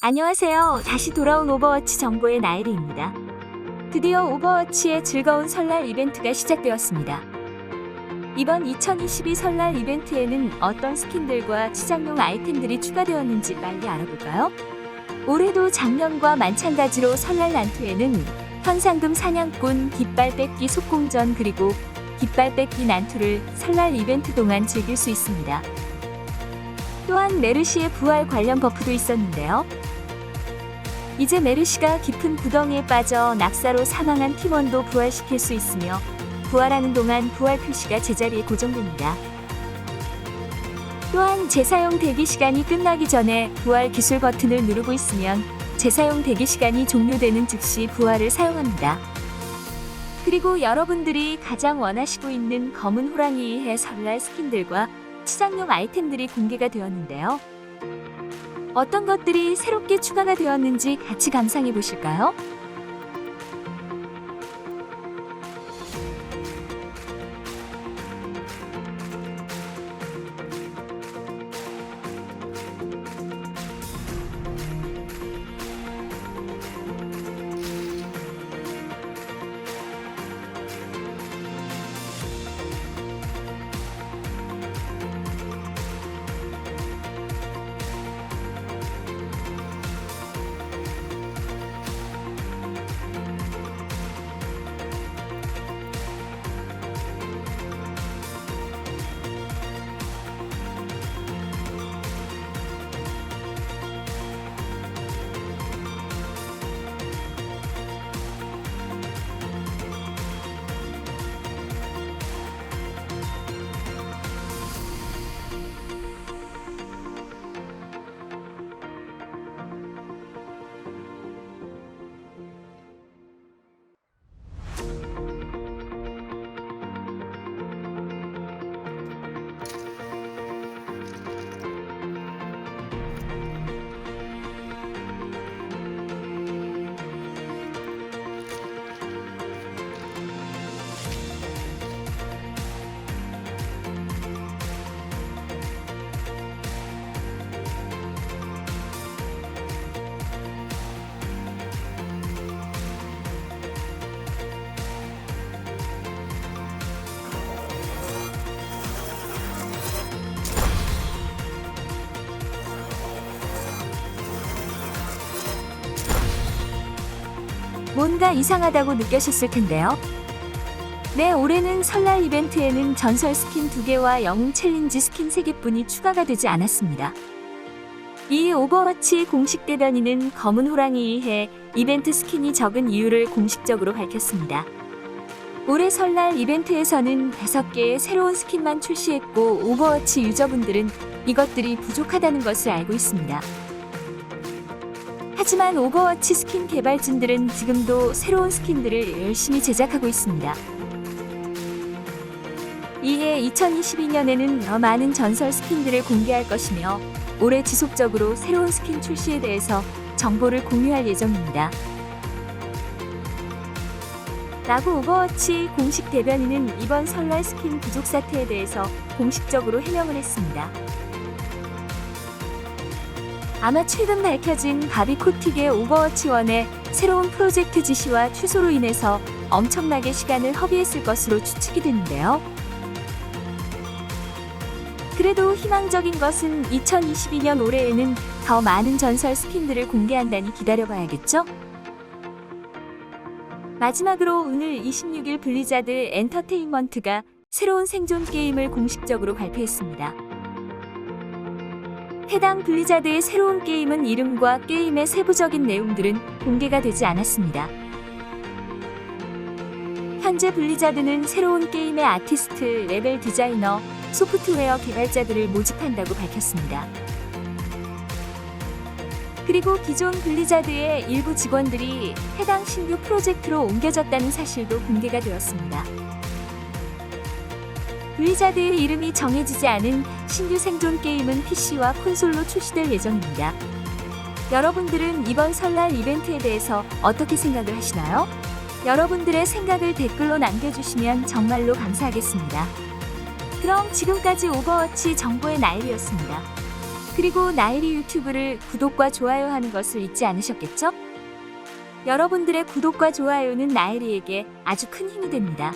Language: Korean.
안녕하세요. 다시 돌아온 오버워치 정보의 나일이입니다. 드디어 오버워치의 즐거운 설날 이벤트가 시작되었습니다. 이번 2022 설날 이벤트에는 어떤 스킨들과 치장용 아이템들이 추가되었는지 빨리 알아볼까요? 올해도 작년과 마찬가지로 설날 난투에는 현상금 사냥꾼, 깃발 뺏기 속공전 그리고 깃발 뺏기 난투를 설날 이벤트 동안 즐길 수 있습니다. 또한 메르시의 부활 관련 버프도 있었는데요. 이제 메르시가 깊은 구덩이에 빠져 낙사로 사망한 팀원도 부활시킬 수 있으며 부활하는 동안 부활 표시가 제자리에 고정됩니다. 또한 재사용 대기 시간이 끝나기 전에 부활 기술 버튼을 누르고 있으면 재사용 대기 시간이 종료되는 즉시 부활을 사용합니다. 그리고 여러분들이 가장 원하시고 있는 검은 호랑이의 설날 스킨들과 치장용 아이템들이 공개가 되었는데요. 어떤 것들이 새롭게 추가가 되었는지 같이 감상해 보실까요? 뭔가 이상하다고 느끼셨을 텐데요. 네, 올해는 설날 이벤트에는 전설 스킨 2개와 영웅 챌린지 스킨 3개뿐이 추가가 되지 않았습니다. 이 오버워치 공식 대변인은 검은 호랑이에 이벤트 스킨이 적은 이유를 공식적으로 밝혔습니다. 올해 설날 이벤트에서는 5개의 새로운 스킨만 출시했고 오버워치 유저분들은 이것들이 부족하다는 것을 알고 있습니다. 하지만 오버워치 스킨 개발진들은 지금도 새로운 스킨들을 열심히 제작하고 있습니다. 이에 2022년에는 더 많은 전설 스킨들을 공개할 것이며 올해 지속적으로 새로운 스킨 출시에 대해서 정보를 공유할 예정입니다. 라고 오버워치 공식 대변인은 이번 설날 스킨 부족 사태에 대해서 공식적으로 해명을 했습니다. 아마 최근 밝혀진 바비 코틱의 오버워치 1의 새로운 프로젝트 지시와 취소로 인해서 엄청나게 시간을 허비했을 것으로 추측이 되는데요. 그래도 희망적인 것은 2022년 올해에는 더 많은 전설 스킨들을 공개한다니 기다려봐야겠죠? 마지막으로 오늘 26일 블리자드 엔터테인먼트가 새로운 생존 게임을 공식적으로 발표했습니다. 해당 블리자드의 새로운 게임은 이름과 게임의 세부적인 내용들은 공개가 되지 않았습니다. 현재 블리자드는 새로운 게임의 아티스트, 레벨 디자이너, 소프트웨어 개발자들을 모집한다고 밝혔습니다. 그리고 기존 블리자드의 일부 직원들이 해당 신규 프로젝트로 옮겨졌다는 사실도 공개가 되었습니다. 블리자드의 이름이 정해지지 않은 신규 생존 게임은 PC와 콘솔로 출시될 예정입니다. 여러분들은 이번 설날 이벤트에 대해서 어떻게 생각을 하시나요? 여러분들의 생각을 댓글로 남겨주시면 정말로 감사하겠습니다. 그럼 지금까지 오버워치 정보의 나일이었습니다. 그리고 나일이 유튜브를 구독과 좋아요 하는 것을 잊지 않으셨겠죠? 여러분들의 구독과 좋아요는 나일이에게 아주 큰 힘이 됩니다.